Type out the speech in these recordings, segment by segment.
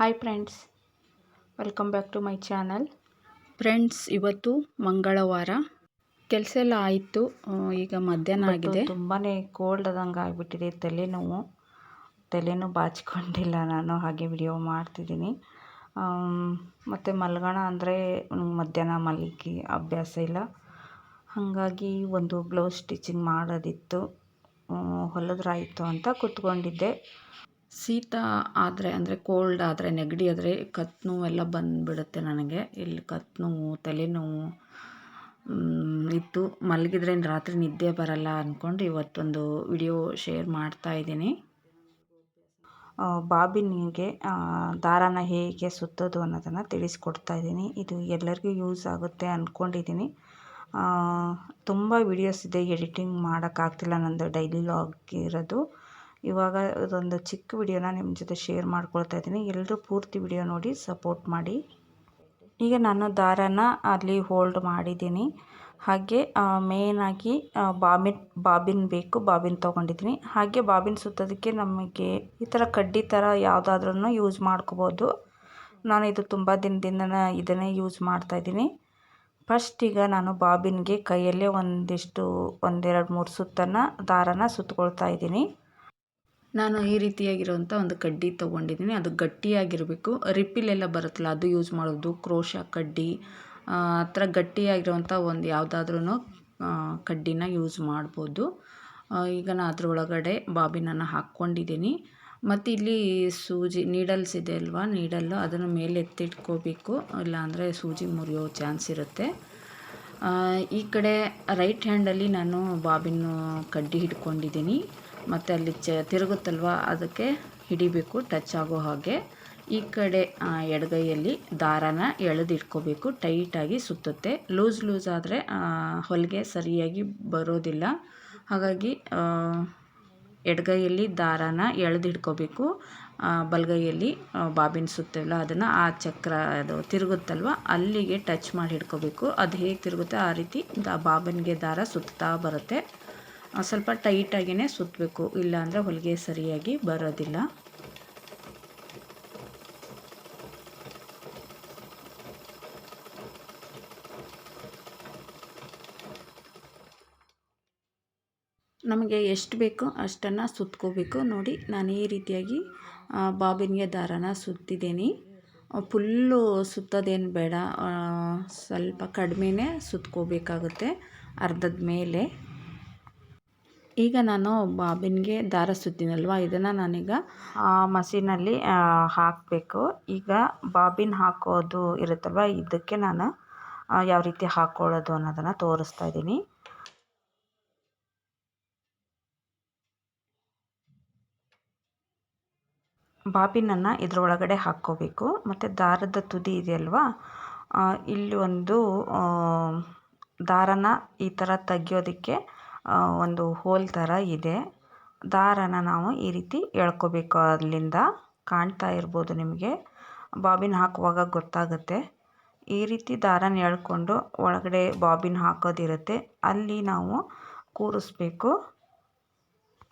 Hi friends welcome back to my channel friends ಇವತ್ತು ಮಂಗಳವಾರ. ಕೆಲಸ ಎಲ್ಲ ಆಯಿತು ಈಗ ಮಧ್ಯಾಹ್ನ ಆಗಿದೆ. ತುಂಬಾ ಕೋಲ್ಡ್ ಆದಂಗೆ ಆಗಿಬಿಟ್ಟಿದೆ ತಲೆನೋವು. ತಲೆನೂ ಬಾಚಿಕೊಂಡಿಲ್ಲ ನಾನು ಹಾಗೆ ವಿಡಿಯೋ ಮಾಡ್ತಿದ್ದೀನಿ. ಮತ್ತು ಮಲ್ಗೋಣ ಅಂದರೆ ಮಧ್ಯಾಹ್ನ ಮಲಗಿ ಅಭ್ಯಾಸ ಇಲ್ಲ. ಹಾಗಾಗಿ ಒಂದು ಬ್ಲೌಸ್ ಸ್ಟಿಚಿಂಗ್ ಮಾಡೋದಿತ್ತು. ಹೊಲದ್ರಾಯಿತು ಅಂತ ಕೂತ್ಕೊಂಡಿದ್ದೆ. ಶೀತ ಆದರೆ, ಅಂದರೆ ಕೋಲ್ಡ್ ಆದರೆ, ನೆಗಡಿ ಆದರೆ ಕತ್ತು ನೋವೆಲ್ಲ ಬಂದುಬಿಡುತ್ತೆ ನನಗೆ. ಇಲ್ಲಿ ಕತ್ತು ನೋವು ತಲೆನೋವು ಇತ್ತು. ಮಲಗಿದ್ರೆ ರಾತ್ರಿ ನಿದ್ದೆ ಬರಲ್ಲ ಅಂದ್ಕೊಂಡು ಇವತ್ತೊಂದು ವಿಡಿಯೋ ಶೇರ್ ಮಾಡ್ತಾ ಇದ್ದೀನಿ. ಬಾಬಿನಿಗೆ ದಾರಾನ ಹೇಗೆ ಸುತ್ತೋದು ಅನ್ನೋದನ್ನು ತಿಳಿಸ್ಕೊಡ್ತಾ ಇದ್ದೀನಿ. ಇದು ಎಲ್ಲರಿಗೂ ಯೂಸ್ ಆಗುತ್ತೆ ಅಂದ್ಕೊಂಡಿದ್ದೀನಿ ತುಂಬ ವಿಡಿಯೋಸ್ ಇದೆ ಎಡಿಟಿಂಗ್ ಮಾಡೋಕ್ಕಾಗ್ತಿಲ್ಲ ನನ್ನದು ಡೈಲಿ ಲಾಗ್ ಇರೋದು. ಇವಾಗ ಅದೊಂದು ಚಿಕ್ಕ ವಿಡಿಯೋನ ನಿಮ್ಮ ಜೊತೆ ಶೇರ್ ಮಾಡ್ಕೊಳ್ತಾ ಇದ್ದೀನಿ. ಎಲ್ಲರೂ ಪೂರ್ತಿ ವಿಡಿಯೋ ನೋಡಿ ಸಪೋರ್ಟ್ ಮಾಡಿ. ಈಗ ನಾನು ದಾರನ ಅಲ್ಲಿ ಹೋಲ್ಡ್ ಮಾಡಿದ್ದೀನಿ. ಹಾಗೆ ಮೇಯ್ನಾಗಿ ಬಾಬಿನ್ ಬಾಬಿನ್ ಬೇಕು, ಬಾಬಿನ್ ತೊಗೊಂಡಿದ್ದೀನಿ. ಹಾಗೆ ಬಾಬಿನ್ ಸುತ್ತೋದಕ್ಕೆ ನಮಗೆ ಈ ಥರ ಕಡ್ಡಿ ಥರ ಯಾವುದಾದ್ರೂ ಯೂಸ್ ಮಾಡ್ಕೋಬೋದು. ನಾನು ಇದು ತುಂಬ ದಿನದಿಂದ ಇದನ್ನೇ ಯೂಸ್ ಮಾಡ್ತಾಯಿದ್ದೀನಿ ಫಸ್ಟ್ ಈಗ ನಾನು ಬಾಬಿನ್ಗೆ ಕೈಯಲ್ಲೇ ಒಂದಿಷ್ಟು, ಒಂದೆರಡು ಮೂರು ಸುತ್ತನ್ನು ದಾರನ ಸುತ್ತಕೊಳ್ತಾ ಇದ್ದೀನಿ. ನಾನು ಈ ರೀತಿಯಾಗಿರುವಂಥ ಒಂದು ಕಡ್ಡಿ ತೊಗೊಂಡಿದ್ದೀನಿ. ಅದು ಗಟ್ಟಿಯಾಗಿರಬೇಕು. ರಿಪ್ಪಿಲೆಲ್ಲ ಬರುತ್ತಲ್ಲ, ಅದು ಯೂಸ್ ಮಾಡೋದು. ಕ್ರೋಶ ಕಡ್ಡಿ, ಆ ಥರ ಗಟ್ಟಿಯಾಗಿರುವಂಥ ಒಂದು ಯಾವುದಾದ್ರೂ ಕಡ್ಡಿನ ಯೂಸ್ ಮಾಡ್ಬೋದು. ಈಗ ನಾನು ಅದರೊಳಗಡೆ ಬಾಬಿನನ್ನು ಹಾಕ್ಕೊಂಡಿದ್ದೀನಿ. ಮತ್ತು ಇಲ್ಲಿ ಸೂಜಿ, ನೀಡಲ್ಸ್ ಇದೆ ಅಲ್ವಾ? ನೀಡಲ್ಲು, ಅದನ್ನು ಮೇಲೆ ಎತ್ತಿಟ್ಕೋಬೇಕು. ಇಲ್ಲಾಂದರೆ ಸೂಜಿ ಮುರಿಯೋ ಚಾನ್ಸ್ ಇರುತ್ತೆ. ಈ ಕಡೆ ರೈಟ್ ಹ್ಯಾಂಡಲ್ಲಿ ನಾನು ಬಾಬಿನ ಕಡ್ಡಿ ಹಿಡ್ಕೊಂಡಿದ್ದೀನಿ. ಮತ್ತು ಅಲ್ಲಿ ಚ ತಿರುಗುತ್ತಲ್ವ ಅದಕ್ಕೆ ಹಿಡಿಬೇಕು ಟಚ್ ಆಗೋ ಹಾಗೆ. ಈ ಕಡೆ ಎಡಗೈಯಲ್ಲಿ ದಾರಾನ ಎಳೆದಿಟ್ಕೋಬೇಕು ಟೈಟಾಗಿ ಸುತ್ತುತ್ತೆ. ಲೂಸ್ ಲೂಸ್ ಆದರೆ ಹೊಲಿಗೆ ಸರಿಯಾಗಿ ಬರೋದಿಲ್ಲ. ಹಾಗಾಗಿ ಎಡಗೈಯಲ್ಲಿ ದಾರಾನ ಎಳೆದಿಟ್ಕೋಬೇಕು. ಬಲಗೈಯಲ್ಲಿ ಬಾಬಿನ ಸುತ್ತಲ್ಲ, ಅದನ್ನು ಆ ಚಕ್ರ, ಅದು ತಿರುಗುತ್ತಲ್ವ, ಅಲ್ಲಿಗೆ ಟಚ್ ಮಾಡಿ ಹಿಡ್ಕೋಬೇಕು. ಅದು ಹೇಗೆ ತಿರುಗುತ್ತೆ, ಆ ರೀತಿ ದ, ಬಾಬಿನ್ಗೆ ದಾರ ಸುತ್ತಾ ಬರುತ್ತೆ. ಸ್ವಲ್ಪ ಟೈಟಾಗಿಯೇ ಸುತ್ತಬೇಕು ಇಲ್ಲಾಂದರೆ ಹೊಲಿಗೆ ಸರಿಯಾಗಿ ಬರೋದಿಲ್ಲ. ನಮಗೆ ಎಷ್ಟು ಬೇಕೋ ಅಷ್ಟನ್ನು ಸುತ್ಕೋಬೇಕು. ನೋಡಿ, ನಾನು ಈ ರೀತಿಯಾಗಿ ಬಾಬಿನ್ಗೆ ದಾರನ ಸುತ್ತಿದ್ದೀನಿ. ಫುಲ್ಲು ಸುತ್ತೋದೇನು ಬೇಡ. ಸ್ವಲ್ಪ ಕಡಿಮೆನೇ ಸುತ್ಕೋಬೇಕಾಗುತ್ತೆ. ಅರ್ಧದ ಮೇಲೆ. ಈಗ ನಾನು ಬಾಬಿನ್ಗೆ ದಾರ ಸುತ್ತಿನಲ್ವ ಇದನ್ನು ನಾನೀಗ ಮಷೀನಲ್ಲಿ ಹಾಕಬೇಕು. ಈಗ ಬಾಬಿನ್ ಹಾಕೋದು ಇರುತ್ತಲ್ವ? ಇದಕ್ಕೆ ನಾನು ಯಾವ ರೀತಿ ಹಾಕ್ಕೊಳ್ಳೋದು ಅನ್ನೋದನ್ನು ತೋರಿಸ್ತಾ ಇದ್ದೀನಿ. ಬಾಬಿನನ್ನು ಇದರೊಳಗಡೆ ಹಾಕ್ಕೋಬೇಕು. ಮತ್ತು ದಾರದ ತುದಿ ಇದೆಯಲ್ವಾ? ಇಲ್ಲಿ ಒಂದು ದಾರನ ಈ ಥರ ತೆಗಿಯೋದಕ್ಕೆ ಒಂದು ಹೋಲ್ ಥರ ಇದೆ. ದಾರನ ನಾವು ಈ ರೀತಿ ಎಳ್ಕೋಬೇಕು. ಅಲ್ಲಿಂದ ಕಾಣ್ತಾ ಇರ್ಬೋದು ನಿಮಗೆ. ಬಾಬಿನ್ ಹಾಕುವಾಗ ಗೊತ್ತಾಗುತ್ತೆ. ಈ ರೀತಿ ದಾರನ ಎಳ್ಕೊಂಡು ಒಳಗಡೆ ಬಾಬಿನ್ ಹಾಕೋದಿರುತ್ತೆ. ಅಲ್ಲಿ ನಾವು ಕೂರಿಸ್ಬೇಕು.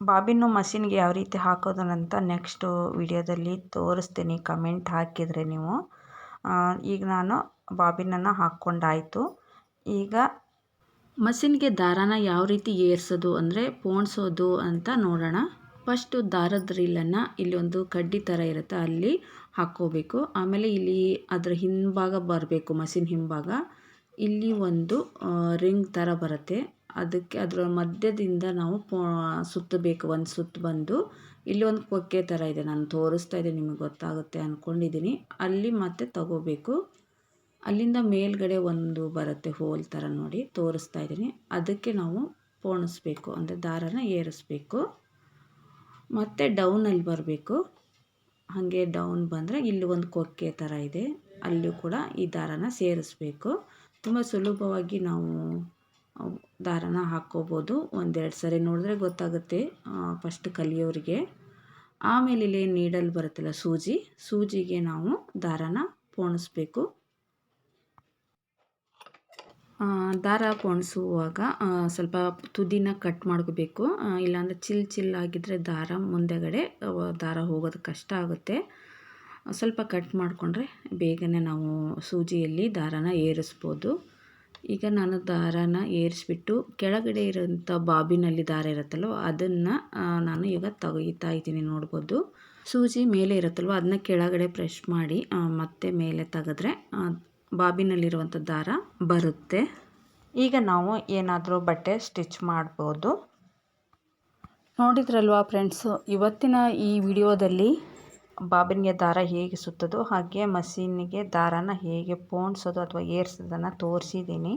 ಬಾಬಿನ್ನು ಮಷಿನ್ಗೆ ಯಾವ ರೀತಿ ಹಾಕೋದನ್ನಂತ ನೆಕ್ಸ್ಟು ವಿಡಿಯೋದಲ್ಲಿ ತೋರಿಸ್ತೀನಿ. ಕಮೆಂಟ್ ಹಾಕಿದರೆ ನೀವು. ಈಗ ನಾನು ಬಾಬಿನನ್ನು ಹಾಕ್ಕೊಂಡಾಯಿತು. ಈಗ ಮಷಿನ್ಗೆ ದಾರಾನ ಯಾವ ರೀತಿ ಏರ್ಸೋದು ಅಂದರೆ ಪೋಣಿಸೋದು ಅಂತ ನೋಡೋಣ. ಫಸ್ಟು ದಾರದ ರೀಲನ್ನು ಇಲ್ಲಿ ಒಂದು ಕಡ್ಡಿ ಥರ ಇರುತ್ತೆ, ಅಲ್ಲಿ ಹಾಕ್ಕೋಬೇಕು. ಆಮೇಲೆ ಇಲ್ಲಿ ಅದರ ಹಿಂಭಾಗ ಬರಬೇಕು, ಮಷಿನ್ ಹಿಂಭಾಗ. ಇಲ್ಲಿ ಒಂದು ರಿಂಗ್ ಥರ ಬರುತ್ತೆ. ಅದಕ್ಕೆ ಅದರ ಮಧ್ಯದಿಂದ ನಾವು ಪೋ, ಸುತ್ತಬೇಕು, ಒಂದು ಸುತ್ತು ಬಂದು. ಇಲ್ಲಿ ಒಂದು ಕೊಕ್ಕೆ ಥರ ಇದೆ, ನಾನು ತೋರಿಸ್ತಾ ಇದ್ದೀನಿ, ನಿಮಗೆ ಗೊತ್ತಾಗುತ್ತೆ ಅಂದ್ಕೊಂಡಿದ್ದೀನಿ ಅಲ್ಲಿ ಮತ್ತೆ ತಗೋಬೇಕು. ಅಲ್ಲಿಂದ ಮೇಲ್ಗಡೆ ಒಂದು ಬರುತ್ತೆ ಹೋಲ್ ಥರ ನೋಡಿ ತೋರಿಸ್ತಾ ಇದ್ದೀನಿ. ಅದಕ್ಕೆ ನಾವು ಪೋಣಿಸ್ಬೇಕು, ಅಂದರೆ ದಾರನ ಏರಿಸ್ಬೇಕು. ಮತ್ತು ಡೌನಲ್ಲಿ ಬರಬೇಕು. ಹಾಗೆ ಡೌನ್ ಬಂದರೆ ಇಲ್ಲಿ ಒಂದು ಕೊಕ್ಕೆ ಥರ ಇದೆ. ಅಲ್ಲೂ ಕೂಡ ಈ ದಾರನ ಸೇರಿಸ್ಬೇಕು. ತುಂಬ ಸುಲಭವಾಗಿ ನಾವು ದಾರನ ಹಾಕ್ಕೋಬೋದು. ಒಂದೆರಡು ಸರಿ ನೋಡಿದ್ರೆ ಗೊತ್ತಾಗುತ್ತೆ ಫಸ್ಟ್ ಕಲಿಯೋರಿಗೆ. ಆಮೇಲೆ ಇಲ್ಲಿ ನೀಡಲ್ ಬರುತ್ತಲ್ಲ ಸೂಜಿ. ಸೂಜಿಗೆ ನಾವು ದಾರನ ಪೋಣಿಸ್ಬೇಕು. ದಾರ ಪೋಣಿಸುವಾಗ ಸ್ವಲ್ಪ ತುದಿನ ಕಟ್ ಮಾಡ್ಕೋಬೇಕು. ಇಲ್ಲಾಂದರೆ ಚಿಲ್ ಚಿಲ್ ಆಗಿದ್ದರೆ ದಾರ ಮುಂದೆಗಡೆ ದಾರ ಹೋಗೋದು ಕಷ್ಟ ಆಗುತ್ತೆ. ಸ್ವಲ್ಪ ಕಟ್ ಮಾಡಿಕೊಂಡ್ರೆ ಬೇಗನೆ ನಾವು ಸೂಜಿಯಲ್ಲಿ ದಾರಾನ ಏರಿಸ್ಬೋದು. ಈಗ ನಾನು ದಾರಾನ ಏರಿಸ್ಬಿಟ್ಟು ಕೆಳಗಡೆ ಇರೋಂಥ ಬಾಬಿನಲ್ಲಿ ದಾರ ಇರುತ್ತಲ್ವ, ಅದನ್ನು ನಾನು ಈಗ ತೆಗಿತಾ ಇದ್ದೀನಿ ನೋಡ್ಬೋದು. ಸೂಜಿ ಮೇಲೆ ಇರುತ್ತಲ್ವ, ಅದನ್ನ ಕೆಳಗಡೆ ಪ್ರೆಶ್ ಮಾಡಿ ಮತ್ತೆ ಮೇಲೆ ತೆಗೆದ್ರೆ ಬಾಬಿನಲ್ಲಿರುವಂಥ ದಾರ ಬರುತ್ತೆ. ಈಗ ನಾವು ಏನಾದರೂ ಬಟ್ಟೆ ಸ್ಟಿಚ್ ಮಾಡ್ಬೋದು. ನೋಡಿದ್ರಲ್ವಾ ಫ್ರೆಂಡ್ಸು, ಇವತ್ತಿನ ಈ ವಿಡಿಯೋದಲ್ಲಿ ಬಾಬಿನಿಗೆ ದಾರ ಹೇಗೆ ಸುತ್ತೋದು, ಹಾಗೆ ಮಸೀನಿಗೆ ದಾರಾನ ಹೇಗೆ ಪೋಣಿಸೋದು ಅಥವಾ ಏರ್ಸೋದನ್ನು ತೋರಿಸಿದ್ದೀನಿ.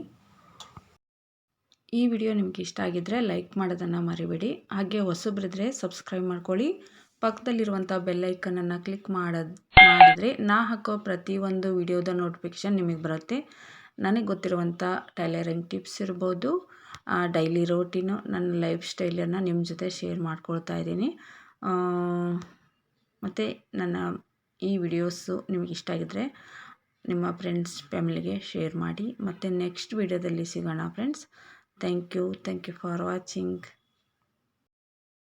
ಈ ವಿಡಿಯೋ ನಿಮಗೆ ಇಷ್ಟ ಆಗಿದ್ದರೆ ಲೈಕ್ ಮಾಡೋದನ್ನು ಮರಿಬೇಡಿ. ಹಾಗೆ ಹೊಸಬ್ರಿದ್ರೆ ಸಬ್ಸ್ಕ್ರೈಬ್ ಮಾಡ್ಕೊಳ್ಳಿ. ಪಕ್ಕದಲ್ಲಿರುವಂಥ ಬೆಲ್ಲೈಕನನ್ನು ಕ್ಲಿಕ್ ಮಾಡೋದು, ಮಾಡಿದರೆ ನಾ ಹಾಕೋ ಪ್ರತಿಯೊಂದು ವಿಡಿಯೋದ ನೋಟಿಫಿಕೇಶನ್ ನಿಮಗೆ ಬರುತ್ತೆ. ನನಗೆ ಗೊತ್ತಿರುವಂಥ ಟೈಲರಿಂಗ್ ಟಿಪ್ಸ್ ಇರ್ಬೋದು ಡೈಲಿ ರೋಟೀನು ನನ್ನ ಲೈಫ್ ಸ್ಟೈಲನ್ನು ನಿಮ್ಮ ಜೊತೆ ಶೇರ್ ಮಾಡ್ಕೊಳ್ತಾ ಇದ್ದೀನಿ. ಮತ್ತು ನನ್ನ ಈ ವಿಡಿಯೋಸು ನಿಮಗೆ ಇಷ್ಟ ಆಗಿದ್ದರೆ ನಿಮ್ಮ ಫ್ರೆಂಡ್ಸ್ ಫ್ಯಾಮಿಲಿಗೆ ಶೇರ್ ಮಾಡಿ. ಮತ್ತು ನೆಕ್ಸ್ಟ್ ವಿಡಿಯೋದಲ್ಲಿ ಸಿಗೋಣ friends thank you thank you for watching